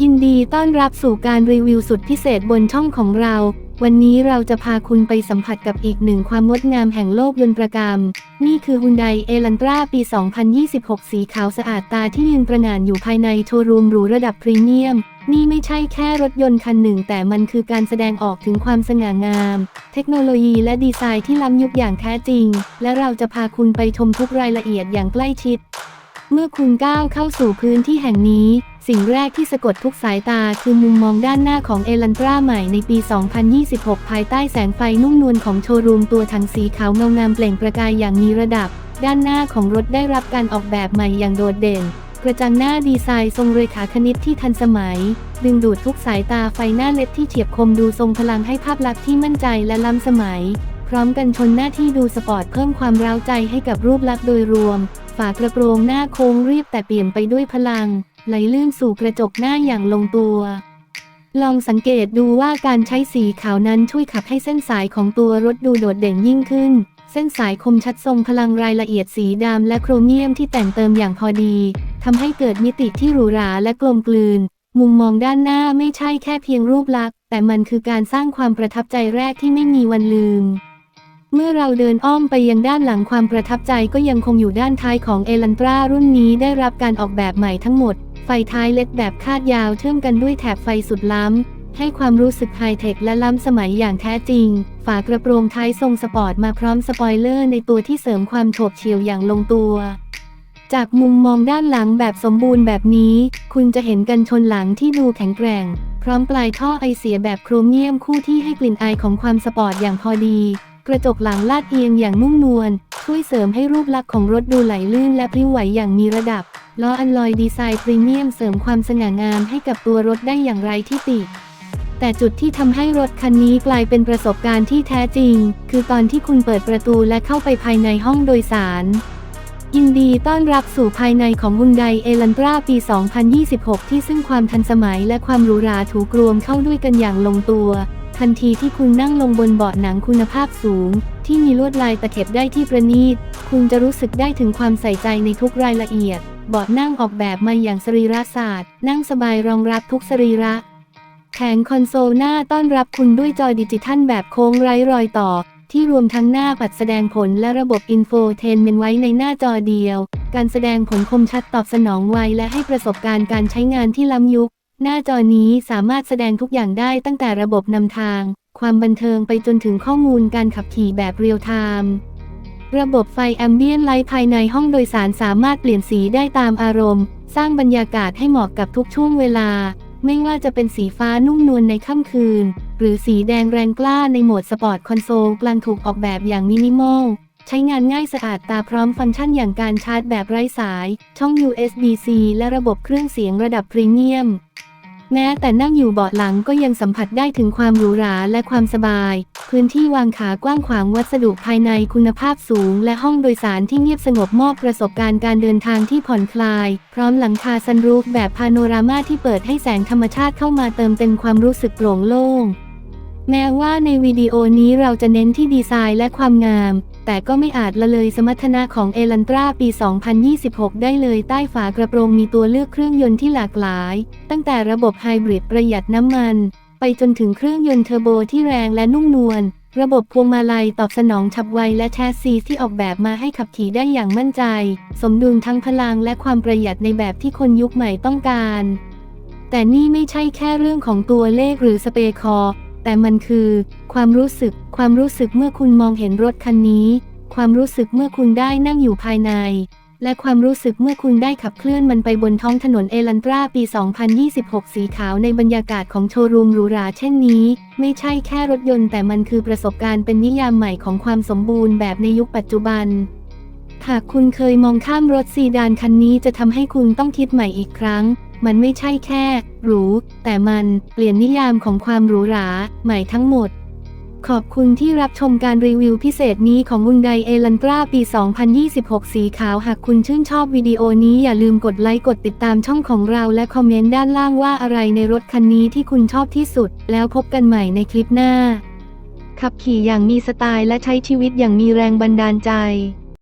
ยินดีต้อนรับสู่การรีวิวสุดพิเศษบนช่องของเรา วันนี้เราจะพาคุณไปสัมผัสกับอีกหนึ่งความงดงามแห่งโลกยนต์ประกรรม นี่คือฮุนไดเอลันตราปี 2026 สีขาวสะอาดตาที่ยืนประหง่านอยู่ภายในโชว์รูมหรูระดับพรีเมียม นี่ไม่ใช่แค่รถยนต์คันหนึ่ง แต่มันคือการแสดงออกถึงความสง่างาม เทคโนโลยีและดีไซน์ที่ล้ำยุคอย่างแท้จริง และเราจะพาคุณไปชมทุกรายละเอียดอย่างใกล้ชิด เมื่อคุณก้าวเข้าสู่พื้นที่แห่งนี้ สิ่งแรกที่สะกดทุกสายตาคือมุมมองด้านหน้าของเอลันตราใหม่ในปี 2026 ภายใต้แสงไฟนุ่มนวลของโชว์รูมตัวถังสีขาวเงางามเปล่งประกายอย่างมีระดับ ด้านหน้าของรถได้รับการออกแบบใหม่อย่างโดดเด่น กระจังหน้าดีไซน์ทรงเรขาคณิตที่ทันสมัย ดึงดูดทุกสายตาไฟหน้าเล็ดที่เฉียบคมดูทรงพลังให้ภาพลักษณ์ที่มั่นใจและล้ำสมัย พร้อมกันชนหน้าที่ดูสปอร์ตเพิ่มความร้าวใจให้กับรูปลักษณ์โดยรวม ฝากระโปรงหน้าโค้งเรียบแต่เปลี่ยมไปด้วยพลัง ไหลลื่นสู่กระจกหน้าอย่างลงตัว ลองสังเกตดูว่าการใช้สีขาวนั้นช่วยขับให้เส้นสายของตัวรถดูโดดเด่นยิ่งขึ้น เส้นสายคมชัดทรงพลังรายละเอียดสีดำและโครเมียมที่แต่งเติมอย่างพอดีทำให้เกิดมิติที่หรูหราและกลมกลืน มุมมองด้านหน้าไม่ใช่แค่เพียงรูปลักษณ์แต่มันคือการสร้างความประทับใจแรกที่ไม่มีวันลืม เมื่อเราเดินอ้อมไปยังด้านหลังความประทับใจก็ยังคงอยู่ด้านท้ายของเอลันตรารุ่นนี้ได้รับการออกแบบใหม่ทั้งหมด ไฟท้ายเล็ดแบบคาดยาวเชื่อมกันด้วยแถบไฟสุดล้ำ ให้ความรู้สึกไฮเทคและล้ำสมัยอย่างแท้จริง ฝากระโปรงท้ายทรงสปอร์ตมาพร้อมสปอยเลอร์ในตัวที่เสริมความโฉบเฉี่ยวอย่างลงตัวจากมุมมองด้านหลังแบบสมบูรณ์แบบนี้ คุณจะเห็นกันชนหลังที่ดูแข็งแกร่ง พร้อมปลายท่อไอเสียแบบโครเมียมคู่ที่ให้กลิ่นอายของความสปอร์ตอย่างพอดี กระจกหลังลาดเอียงอย่างนุ่มนวลช่วยเสริมให้รูปลักษณ์ของรถดูไหลลื่นและพริ้วไหวอย่างมีระดับล้ออัลลอยดีไซน์พรีเมียมเสริมความสง่างามให้กับตัวรถได้อย่างไรที่ติ แต่จุดที่ทำให้รถคันนี้กลายเป็นประสบการณ์ที่แท้จริง คือตอนที่คุณเปิดประตูและเข้าไปภายในห้องโดยสาร ยินดีต้อนรับสู่ภายในของฮุนไดเอลันตราปี 2026 ที่ซึ่งความทันสมัยและความหรูหราถูกรวมเข้าด้วยกันอย่างลงตัว ทันทีที่คุณนั่งลงบนเบาะหนังคุณภาพสูง ที่มีลวดลายตะเข็บได้ที่ประณีต คุณจะรู้สึกได้ถึงความใส่ใจในทุกรายละเอียด เบาะนั่งออกแบบมาอย่างสรีระศาสตร์ นั่งสบายรองรับทุกสรีระแผงคอนโซลหน้าต้อนรับคุณด้วยจอดิจิทัลแบบโค้งไร้รอยต่อ ที่รวมทั้งหน้าปัดแสดงผลและระบบอินโฟเทนเมนไว้ในหน้าจอเดียว การแสดงผลคมชัดตอบสนองไวและให้ประสบการณ์การใช้งานที่ล้ำยุค หน้าจอนี้สามารถแสดงทุกอย่างได้ตั้งแต่ระบบนำทาง ความบันเทิงไปจนถึงข้อมูลการขับขี่แบบเรียลไทม์ระบบไฟแอมเบียนไลท์ภายในห้องโดยสารสามารถเปลี่ยนสีได้ตามอารมณ์ สร้างบรรยากาศให้เหมาะกับทุกช่วงเวลา ไม่ว่าจะเป็นสีฟ้านุ่มนวลในค่ำคืน หรือสีแดงแรงกล้าในโหมดสปอร์ตคอนโซลกลางถูกออกแบบอย่างมินิมอลใช้งานง่ายสะอาดตาพร้อมฟังก์ชันอย่างการชาร์จแบบไร้สาย ช่อง USB-C และระบบเครื่องเสียงระดับพรีเมียม แม้แต่นั่งอยู่เบาะหลังก็ยังสัมผัสได้ถึงความหรูหราและความสบาย พื้นที่วางขากว้างขวางวัสดุภายในคุณภาพสูง และห้องโดยสารที่เงียบสงบมอบประสบการณ์การเดินทางที่ผ่อนคลาย พร้อมหลังคาซันรูฟแบบพาโนรามาที่เปิดให้แสงธรรมชาติเข้ามาเติมเต็มความรู้สึกโปร่งโล่งแม้ว่าในวิดีโอนี้เราจะเน้นที่ดีไซน์และความงาม แต่ก็ไม่อาจละเลยสมรรถนะของเอลันตราปี 2026 ได้เลยใต้ฝากระโปรงมีตัวเลือกเครื่องยนต์ที่หลากหลาย ตั้งแต่ระบบไฮบริดประหยัดน้ำมัน ไปจนถึงเครื่องยนต์เทอร์โบที่แรงและนุ่มนวล ระบบพวงมาลัยตอบสนองฉับไวและแชสซีที่ออกแบบมาให้ขับขี่ได้อย่างมั่นใจ สมดุลทั้งพลังและความประหยัดในแบบที่คนยุคใหม่ต้องการ แต่นี่ไม่ใช่แค่เรื่องของตัวเลขหรือสเปคคอ แต่มันคือความรู้สึก ความรู้สึกเมื่อคุณมองเห็นรถคันนี้ ความรู้สึกเมื่อคุณได้นั่งอยู่ภายใน และความรู้สึกเมื่อคุณได้ขับเคลื่อนมันไปบนท้องถนนเอลันตราปี 2026 สีขาวในบรรยากาศของโชว์รูมหรูหราเช่นนี้ ไม่ใช่แค่รถยนต์แต่มันคือประสบการณ์เป็นนิยามใหม่ของความสมบูรณ์แบบในยุคปัจจุบัน หากคุณเคยมองข้ามรถซีดานคันนี้จะทำให้คุณต้องคิดใหม่อีกครั้ง มันไม่ใช่แค่หรูแต่มันเปลี่ยนนิยามของความหรูหราใหม่ทั้งหมด ขอบคุณที่รับชมการรีวิวพิเศษนี้ของ Hyundai Elantra ปี 2026 สีขาว หากคุณชื่นชอบวิดีโอนี้อย่าลืมกดไลค์กดติดตามช่องของเราและคอมเมนต์ด้านล่างว่าอะไรในรถคันนี้ที่คุณชอบที่สุด แล้วพบกันใหม่ในคลิปหน้า ขับขี่อย่างมีสไตล์และใช้ชีวิตอย่างมีแรงบันดาลใจ